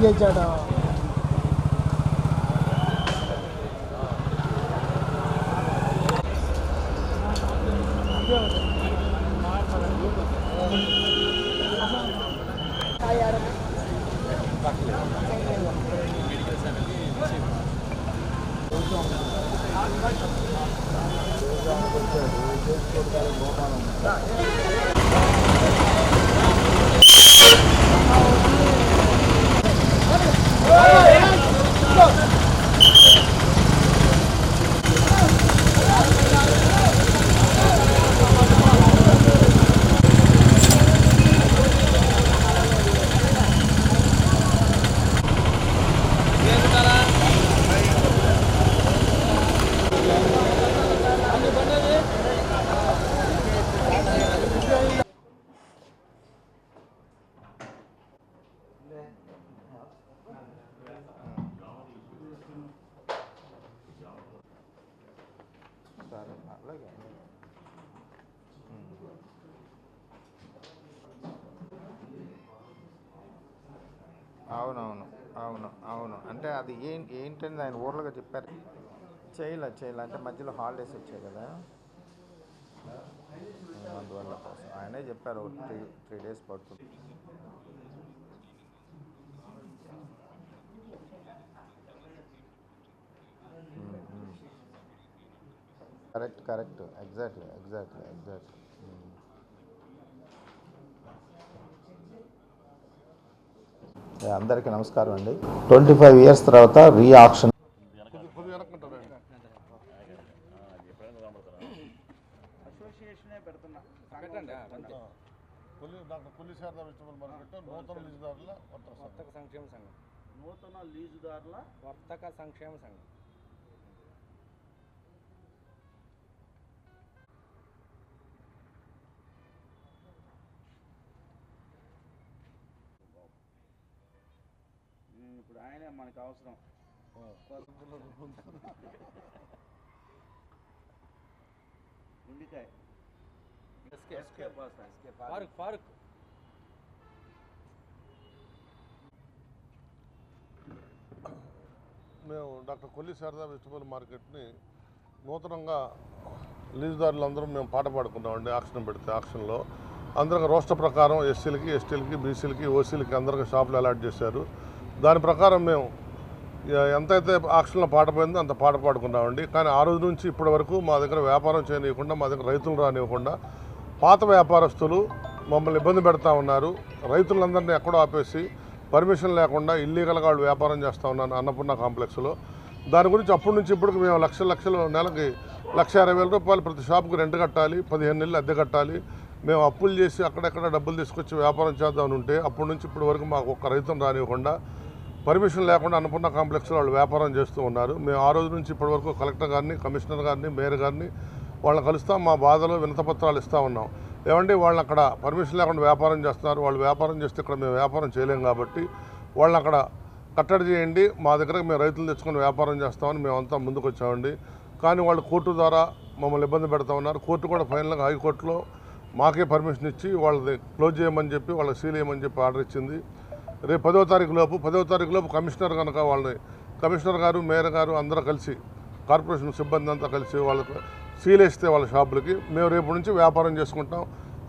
ये जड़ा Thank you. 아, అలాగే అవునవును అవును అవును. అంటే అది ఏం ఏంటని ఆయన ఊర్లోగా చెప్పారు? చేయలే చేయలే. అంటే మధ్యలో హాలిడేస్ వచ్చాయి కదా. అందువల్ల కోసం ఆయనే చెప్పారు త్రీ త్రీ డేస్ పడుతుంది. Correct correct. Exactly exactly exactly అందరికీ నమస్కారం అండి. ట్వంటీ ఫైవ్ ఇయర్స్ తర్వాత రీ ఆప్షన్ పులి డాక్టర్ పులి శారదా వెజిటబుల్ మార్కెట్ నూతన లీజుదారుల. వర్తక సంక్షేమ సంఘం. మనకు అవసరం. ఫారూక్ ఫారూక్. మేము డాక్టర్ కొల్లి శారదా వెజిటబుల్ మార్కెట్ని నూతనంగా లీజుదారులందరం మేము పాట పాడుకున్నామండి ఆక్షన్ పెడితే ఆక్షన్లో అందరికి రోస్టర్ ప్రకారం ఎస్సీలకి ఎస్టీలకి బీసీలకి ఓసీలకి అందరికి షాపులు అలాట్ చేశారు. దాని ప్రకారం మేము ఎంతైతే ఆక్షన్లో పాట పోయిందో అంత పాట పాడుకున్నామండి కానీ ఆ రోజు నుంచి ఇప్పటి వరకు మా దగ్గర వ్యాపారం చేయనివ్వకుండా మా దగ్గర రైతులు రానివ్వకుండా పాత వ్యాపారస్తులు మమ్మల్ని ఇబ్బంది పెడతా ఉన్నారు. రైతులందరినీ ఎక్కడో ఆపేసి పర్మిషన్ లేకుండా ఇల్లీగల్గా వాళ్ళు వ్యాపారం చేస్తూ ఉన్నాను అన్నపూర్ణ కాంప్లెక్స్లో. దాని గురించి అప్పటి నుంచి ఇప్పటికి మేము లక్షల లక్షలు నెలకి లక్ష ఇరవై వేల రూపాయలు ప్రతి షాప్కి రెంట్ కట్టాలి పదిహేను నెలలు అద్దె కట్టాలి. మేము అప్పులు చేసి అక్కడెక్కడ డబ్బులు తీసుకొచ్చి వ్యాపారం చేద్దామని ఉంటే అప్పటి నుంచి ఇప్పటి వరకు మాకు ఒక్క రైతును రానివ్వకుండా పర్మిషన్ లేకుండా అన్నపూర్ణ కాంప్లెక్స్లో వాళ్ళు వ్యాపారం చేస్తూ ఉన్నారు. మేము ఆ రోజు నుంచి ఇప్పటి వరకు కలెక్టర్ గారిని కమిషనర్ గారిని మేయర్ గారిని వాళ్ళని కలుస్తాం. మా బాధలు వినతపత్రాలు ఇస్తూ ఉన్నాం. ఏమంటే వాళ్ళు అక్కడ పర్మిషన్ లేకుండా వ్యాపారం చేస్తున్నారు. వాళ్ళు వ్యాపారం చేస్తే ఇక్కడ మేము వ్యాపారం చేయలేం కాబట్టి వాళ్ళని అక్కడ కట్టడి చేయండి. మా దగ్గర మేము రైతులు తెచ్చుకొని వ్యాపారం చేస్తామని మేమంతా ముందుకు వచ్చామండి కానీ వాళ్ళు కోర్టు ద్వారా మమ్మల్ని ఇబ్బంది పెడతా ఉన్నారు. కోర్టు కూడా ఫైనల్గా హైకోర్టులో మాకే పర్మిషన్ ఇచ్చి వాళ్ళది క్లోజ్ చేయమని చెప్పి వాళ్ళకి సీల్ చేయమని చెప్పి ఆర్డర్ ఇచ్చింది. రేపు పదో తారీఖు లోపు పదో తారీఖు లోపు కమిషనర్ కనుక వాళ్ళని కమిషనర్ గారు మేయర్ గారు అందరూ కలిసి కార్పొరేషన్ సిబ్బంది అంతా కలిసి వాళ్ళకి సీలేస్తే వాళ్ళ షాపులకి మేము రేపు నుంచి వ్యాపారం చేసుకుంటాం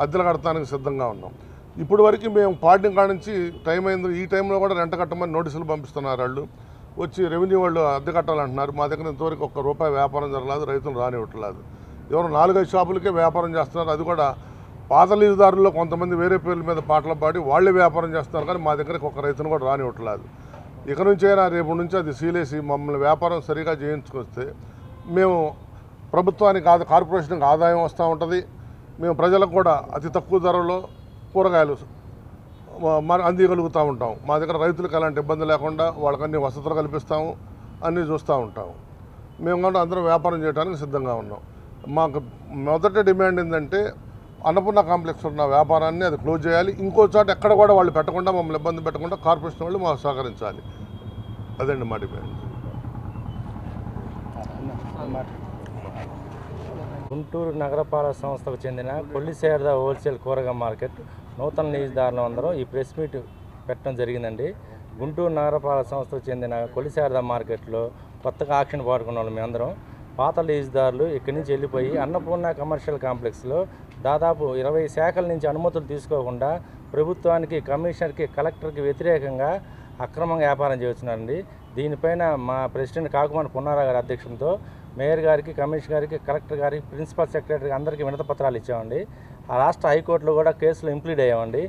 అద్దెలు కడతానికి సిద్ధంగా ఉన్నాం. ఇప్పుడు వరకు మేము పాడిన కాడ నుంచి టైం అయింది ఈ టైంలో కూడా రెంట కట్టమని నోటీసులు పంపిస్తున్నారు వాళ్ళు. వచ్చి రెవెన్యూ వాళ్ళు అద్దె కట్టాలంటున్నారు మా దగ్గర ఇంతవరకు ఒక్క రూపాయి వ్యాపారం జరగలేదు రైతులు రానివ్వట్లేదు. ఎవరు నాలుగైదు షాపులకే వ్యాపారం చేస్తున్నారు అది కూడా పాత లీజుదారుల్లో కొంతమంది వేరే పేర్ల మీద పాటలు పాడి వాళ్ళే వ్యాపారం చేస్తున్నారు కానీ మా దగ్గరికి ఒక రైతును కూడా రానివ్వట్లేదు. ఇక నుంచైనా అయినా రేపు నుంచి అది సీలేసి మమ్మల్ని వ్యాపారం సరిగా చేయించుకొస్తే మేము ప్రభుత్వానికి ఆదా కార్పొరేషన్కి ఆదాయం వస్తూ ఉంటుంది. మేము ప్రజలకు కూడా అతి తక్కువ ధరలో కూరగాయలు మ- అందియగలుగుతూ ఉంటాం. మా దగ్గర రైతులకు ఎలాంటి ఇబ్బంది లేకుండా వాళ్ళకి అన్ని వసతులు కల్పిస్తాము అన్నీ చూస్తూ ఉంటాము మేము కూడా అందరం వ్యాపారం చేయడానికి సిద్ధంగా ఉన్నాం. మాకు మొదటి డిమాండ్ ఏంటంటే అన్నపూర్ణ కాంప్లెక్స్ ఉన్న వ్యాపారాన్ని అది క్లోజ్ చేయాలి. ఇంకో చోట ఎక్కడ కూడా వాళ్ళు పెట్టకుండా మమ్మల్ని ఇబ్బంది పెట్టకుండా కార్పొరేషన్ వాళ్ళు మాకు సహకరించాలి. అదండి మాటి గుంటూరు నగరపాలక సంస్థకు చెందిన కొల్లిసేరద హోల్సేల్ కూరగాయ మార్కెట్ నూతన నియోజకదారులు అందరూ ఈ ప్రెస్ మీట్ పెట్టడం జరిగిందండి. గుంటూరు నగరపాలక సంస్థకు చెందిన కొల్లిశారద మార్కెట్లో కొత్తగా ఆక్షన్ పాడుకున్న వాళ్ళు మేమందరం. పాత లీజుదారులు ఇక్కడి నుంచి వెళ్ళిపోయి అన్నపూర్ణ కమర్షియల్ కాంప్లెక్స్లో దాదాపు ఇరవై శాఖల నుంచి అనుమతులు తీసుకోకుండా ప్రభుత్వానికి కమిషనర్కి కలెక్టర్కి వ్యతిరేకంగా అక్రమంగా వ్యాపారం చేస్తున్నారండి. దీనిపైన మా ప్రెసిడెంట్ కాకుమాన పున్నారా గారి అధ్యక్షంతో మేయర్ గారికి కమిషనర్ గారికి కలెక్టర్ గారికి ప్రిన్సిపల్ సెక్రటరీకి అందరికీ వినతపత్రాలు ఇచ్చామండి. ఆ రాష్ట్ర హైకోర్టులో కూడా కేసులు ఇంప్లీడ్ అయ్యామండి.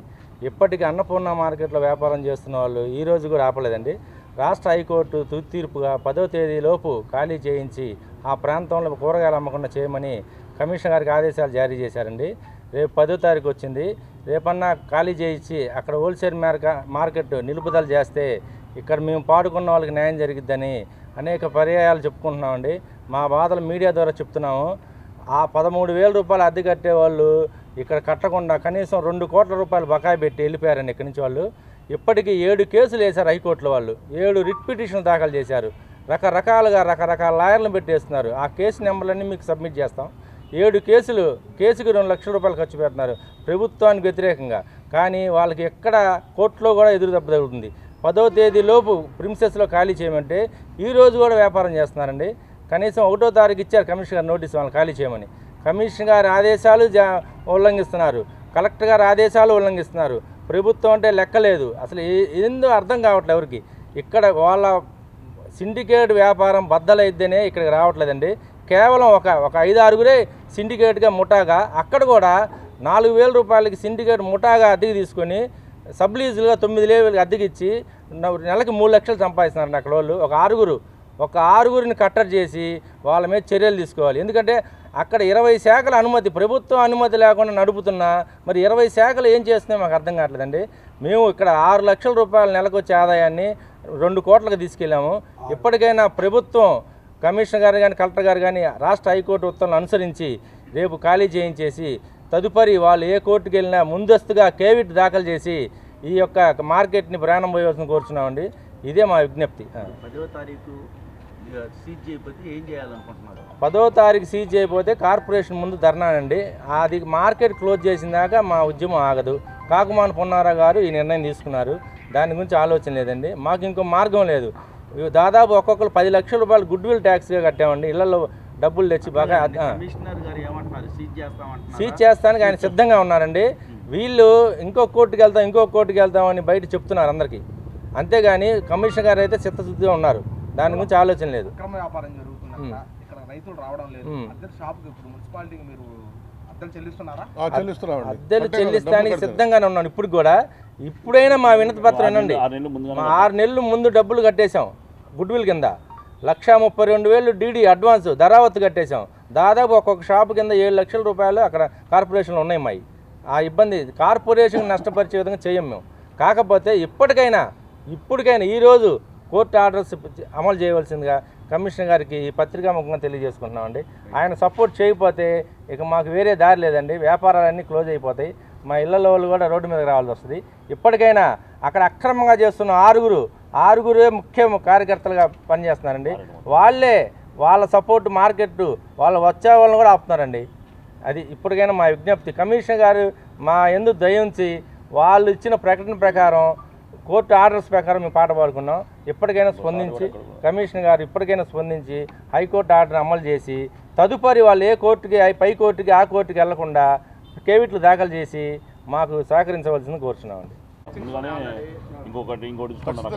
ఇప్పటికీ అన్నపూర్ణ మార్కెట్లో వ్యాపారం చేస్తున్న వాళ్ళు ఈ రోజు కూడా ఆపలేదండి. రాష్ట్ర హైకోర్టు తుది తీర్పుగా పదో తేదీలోపు ఖాళీ చేయించి ఆ ప్రాంతంలో కూరగాయలు అమ్మకుండా చేయమని కమిషనర్ గారికి ఆదేశాలు జారీ చేశారండి. రేపు పదో తారీఖు వచ్చింది. రేపన్నా ఖాళీ చేయించి అక్కడ హోల్సేల్ మార్క మార్కెట్ నిలుపుదల చేస్తే ఇక్కడ మేము పాడుకున్న వాళ్ళకి న్యాయం జరిగిద్దని అనేక పర్యాయాలు చెప్పుకుంటున్నామండి. మా బాధలు మీడియా ద్వారా చెప్తున్నాము. ఆ పదమూడు వేల రూపాయలు అద్దె కట్టే వాళ్ళు ఇక్కడ కట్టకుండా కనీసం రెండు కోట్ల రూపాయలు బకాయి పెట్టి వెళ్ళిపోయారండి ఇక్కడి నుంచి వాళ్ళు. ఇప్పటికీ ఏడు కేసులు వేశారు హైకోర్టులో వాళ్ళు. ఏడు రిట్ పిటిషన్ దాఖలు చేశారు. రకరకాలుగా రకరకాల లాయర్లను పెట్టేస్తున్నారు. ఆ కేసు నెంబర్లన్నీ మీకు సబ్మిట్ చేస్తాం. ఏడు కేసులు కేసుకి రెండు లక్షల రూపాయలు ఖర్చు పెడుతున్నారు. ప్రభుత్వానికి వ్యతిరేకంగా. కానీ వాళ్ళకి ఎక్కడ కోర్టులో కూడా ఎదురు దెబ్బ తగులుతుంది. పదో తేదీలోపు ప్రిన్సెస్లో ఖాళీ చేయమంటే ఈరోజు కూడా వ్యాపారం చేస్తున్నారండి. కనీసం ఒకటో తారీఖు ఇచ్చారు కమిషనర్ గారు నోటీస్ వాళ్ళని ఖాళీ చేయమని. కమిషనర్ గారి ఆదేశాలు జా ఉల్లంఘిస్తున్నారు. కలెక్టర్ గారి ఆదేశాలు ఉల్లంఘిస్తున్నారు. ప్రభుత్వం అంటే లెక్కలేదు. అసలు ఏ- ఏందో అర్థం కావట్లేదు ఎవరికి. ఇక్కడ వాళ్ళ సిండికేట్ వ్యాపారం బద్దలైద్దనే ఇక్కడికి రావట్లేదండి. కేవలం ఒక ఒక ఐదు ఆరుగురే సిండికేట్గా ముఠాగా అక్కడ కూడా నాలుగు వేల రూపాయలకి సిండికేట్ ముఠాగా అద్దెకి తీసుకొని సబ్లీజులుగా తొమ్మిది వేలకి అద్దెకి ఇచ్చి నెలకి మూడు లక్షలు సంపాదిస్తున్నారండి అక్కడ వాళ్ళు. ఒక ఆరుగురు ఒక ఆరుగురిని కట్టర్ చేసి వాళ్ళ మీద చర్యలు తీసుకోవాలి. ఎందుకంటే అక్కడ ఇరవై శాఖల అనుమతి ప్రభుత్వం అనుమతి లేకుండా నడుపుతున్నా మరి ఇరవై శాఖలు ఏం చేస్తున్నాయో మాకు అర్థం కావట్లేదండి. మేము ఇక్కడ ఆరు లక్షల రూపాయల నెలకు వచ్చే ఆదాయాన్ని రెండు కోట్లకు తీసుకెళ్ళాము. ఇప్పటికైనా ప్రభుత్వం కమిషనర్ గారు కానీ కలెక్టర్ గారు కానీ రాష్ట్ర హైకోర్టు ఉత్తర్వులను అనుసరించి రేపు ఖాళీ చేయించేసి తదుపరి వాళ్ళు ఏ కోర్టుకు వెళ్ళినా ముందస్తుగా కేవిట్ దాఖలు చేసి ఈ యొక్క మార్కెట్ని ప్రాణం పోయవలసిన కోరుచున్నామండి. ఇదే మా విజ్ఞప్తి. పదో తారీఖు సీజ్ చేయకపోతే ఏం చేయాలనుకుంటున్నారు? పదో తారీఖు సీజ్ చేయకపోతే కార్పొరేషన్ ముందు ధర్నానండి. అది మార్కెట్ క్లోజ్ చేసిన దాకా మా ఉద్యమం ఆగదు. కాకుమాన పొన్నారా గారు ఈ నిర్ణయం తీసుకున్నారు. దాని గురించి ఆలోచన లేదండి. మాకు ఇంకో మార్గం లేదు. దాదాపు ఒక్కొక్కరు పది లక్షల రూపాయలు గుడ్ విల్ ట్యాక్స్గా కట్టామండి. ఇళ్ళలో డబ్బులు తెచ్చి బాగా సీజ్ చేస్తానికి ఆయన సిద్ధంగా ఉన్నారండి. వీళ్ళు ఇంకో కోర్టుకి వెళ్తాం ఇంకో కోర్టుకి వెళ్తామని బయట చెప్తున్నారు అందరికీ. అంతేగాని కమిషనర్ గారు అయితే చిత్తశుద్ధిగా ఉన్నారు. దాని గురించి ఆలోచన లేదు. రైతులు రావడం లేదు. మ్మ్. అద్దె షాప్కి ఇప్పుడు మున్సిపాలిటీకి మీరు అద్దెలు చెల్లిస్తానికి. సిద్ధంగానే ఉన్నాను. ఇప్పుడు కూడా ఇప్పుడైనా మా వినతి పత్రం వినండి. మా ఆరు నెలలు ముందు డబ్బులు కట్టేశాం. గుడ్ విల్ కింద లక్షా ముప్పై రెండు వేలు డీడీ అడ్వాన్స్ ధరావత్తు కట్టేశాం. దాదాపు ఒక్కొక్క షాపు కింద ఏడు లక్షల రూపాయలు అక్కడ కార్పొరేషన్లో ఉన్నాయి మాయి. ఆ ఇబ్బంది కార్పొరేషన్ నష్టపరిచే విధంగా చేయం మేము. కాకపోతే ఇప్పటికైనా ఇప్పటికైనా ఈరోజు కోర్టు ఆర్డర్స్ అమలు చేయవలసిందిగా కమిషనర్ గారికి ఈ పత్రికా ముఖంగా తెలియజేసుకుంటున్నామండి. ఆయన సపోర్ట్ చేయకపోతే ఇక మాకు వేరే దారి లేదండి. వ్యాపారాలన్నీ క్లోజ్ అయిపోతాయి. మా ఇళ్ళలో వాళ్ళు కూడా రోడ్డు మీదకి రావాల్సి వస్తుంది. ఇప్పటికైనా అక్కడ అక్రమంగా చేస్తున్న ఆరుగురు ఆరుగురే ముఖ్య కార్యకర్తలుగా పనిచేస్తున్నారండి. వాళ్ళే వాళ్ళ సపోర్ట్ మార్కెట్ వాళ్ళ వచ్చే వాళ్ళని కూడా ఆపుతున్నారండి. అది ఇప్పటికైనా మా విజ్ఞప్తి. కమిషనర్ గారు మా ఎందు దయ ఉంచి వాళ్ళు ఇచ్చిన ప్రకటన ప్రకారం కోర్టు ఆర్డర్స్ ప్రకారం మేము పాట పాడుకున్నాం. ఇప్పటికైనా స్పందించి కమిషనర్ గారు ఇప్పటికైనా స్పందించి హైకోర్టు ఆర్డర్ అమలు చేసి తదుపరి వాళ్ళు ఏ కోర్టుకి పై కోర్టుకి ఆ కోర్టుకి వెళ్ళకుండా కేవిట్లు దాఖలు చేసి మాకు సహకరించవలసింది కోరుచున్నామండి. ఇంకొకటి ఇంకోటి ఇస్తున్నారు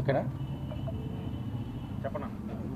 అక్కడ.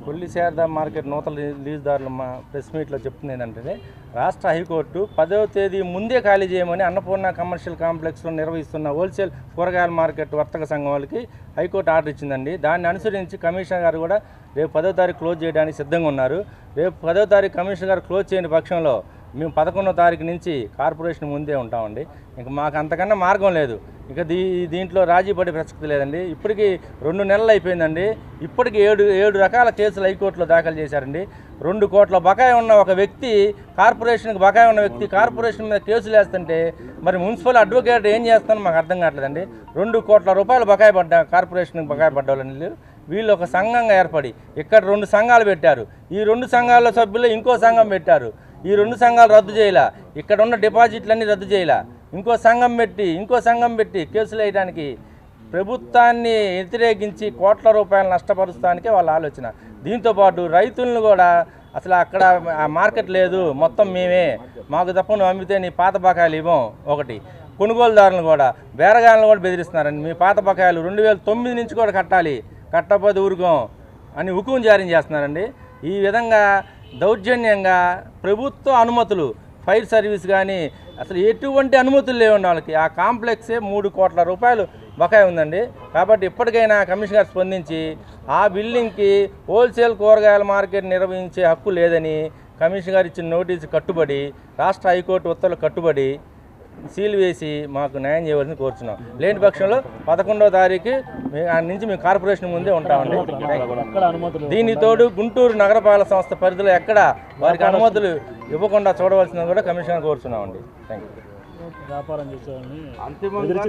కొల్లి శారదా మార్కెట్ నూతన లీ- లీజుదారులు మా ప్రెస్ మీట్లో చెప్తుంది ఏంటంటే రాష్ట్ర హైకోర్టు పదవ తేదీ ముందే ఖాళీ చేయమని అన్నపూర్ణ కమర్షియల్ కాంప్లెక్స్లో నిర్వహిస్తున్న హోల్సేల్ కూరగాయల మార్కెట్ వర్తక సంఘం వాళ్ళకి హైకోర్టు ఆర్డర్ ఇచ్చిందండి. దాన్ని అనుసరించి కమిషనర్ గారు కూడా రేపు పదో తారీఖు క్లోజ్ చేయడానికి సిద్ధంగా ఉన్నారు. రేపు పదో తారీఖు కమిషనర్ గారు క్లోజ్ చేయని పక్షంలో మేము పదకొండో తారీఖు నుంచి కార్పొరేషన్ ముందే ఉంటామండి. ఇంకా మాకు అంతకన్నా మార్గం లేదు. ఇక దీ దీంట్లో రాజీ పడే ప్రసక్తి లేదండి. ఇప్పటికీ రెండు నెలలు అయిపోయిందండి. ఇప్పటికి ఏడు ఏడు రకాల కేసులు హైకోర్టులో దాఖలు చేశారండి. రెండు కోట్ల బకాయి ఉన్న ఒక వ్యక్తి కార్పొరేషన్కి బకాయి ఉన్న వ్యక్తి కార్పొరేషన్ మీద కేసులు వేస్తుంటే మరి మున్సిపల్ అడ్వకేట్ ఏం చేస్తానో మాకు అర్థం కావట్లేదండి. రెండు కోట్ల రూపాయలు బకాయి పడ్డా కార్పొరేషన్కి బకాయి పడ్డ వాళ్ళు వీళ్ళు ఒక సంఘంగా ఏర్పడి ఇక్కడ రెండు సంఘాలు పెట్టారు. ఈ రెండు సంఘాల సభ్యులు ఇంకో సంఘం పెట్టారు. ఈ రెండు సంఘాలు రద్దు చేయాల. ఇక్కడ ఉన్న డిపాజిట్లన్నీ రద్దు చేయాల. ఇంకో సంఘం పెట్టి ఇంకో సంఘం పెట్టి కేసులు వేయడానికి ప్రభుత్వాన్ని వ్యతిరేకించి కోట్ల రూపాయలు నష్టపరుస్తానికే వాళ్ళ ఆలోచన. దీంతోపాటు రైతులను కూడా అసలు అక్కడ ఆ మార్కెట్ లేదు మొత్తం మేమే. మాకు తప్ప నువ్వు అమ్మితే నీ పాత బకాయిలు ఇవ్వం. ఒకటి. కొనుగోలుదారులను కూడా బేరగాలను కూడా బెదిరిస్తున్నారండి. మీ పాత బకాయిలు రెండు వేల తొమ్మిది నుంచి కూడా కట్టాలి. కట్టకపోతే ఊరుకోం అని హుకుం జారీ చేస్తున్నారండి. ఈ విధంగా దౌర్జన్యంగా ప్రభుత్వ అనుమతులు ఫైర్ సర్వీస్ కానీ అసలు ఎటువంటి అనుమతులు లేవండి వాళ్ళకి. ఆ కాంప్లెక్సే మూడు కోట్ల రూపాయలు బకాయి ఉందండి. కాబట్టి ఇప్పటికైనా కమిషనర్ గారు స్పందించి ఆ బిల్డింగ్కి హోల్సేల్ కూరగాయల మార్కెట్ నిర్వహించే హక్కు లేదని కమిషన్ గారు ఇచ్చిన నోటీసు కట్టుబడి రాష్ట్ర హైకోర్టు ఉత్తర్వులు కట్టుబడి సీల్ వేసి మాకు న్యాయం చేయవలసింది కోరుచున్నాం. లేని పక్షంలో పదకొండవ తారీఖు మీ ఆ నుంచి మేము కార్పొరేషన్ ముందే ఉంటామండి. అక్కడ అనుమతులు దీని తోడు గుంటూరు నగరపాలక సంస్థ పరిధిలో ఎక్కడ వారికి అనుమతులు ఇవ్వకుండా చూడవలసిందని కూడా కమిషనర్ కోరుచున్నామండి. థ్యాంక్ యూ వ్యాపారం చేసేవాళ్ళని అంతిమంగా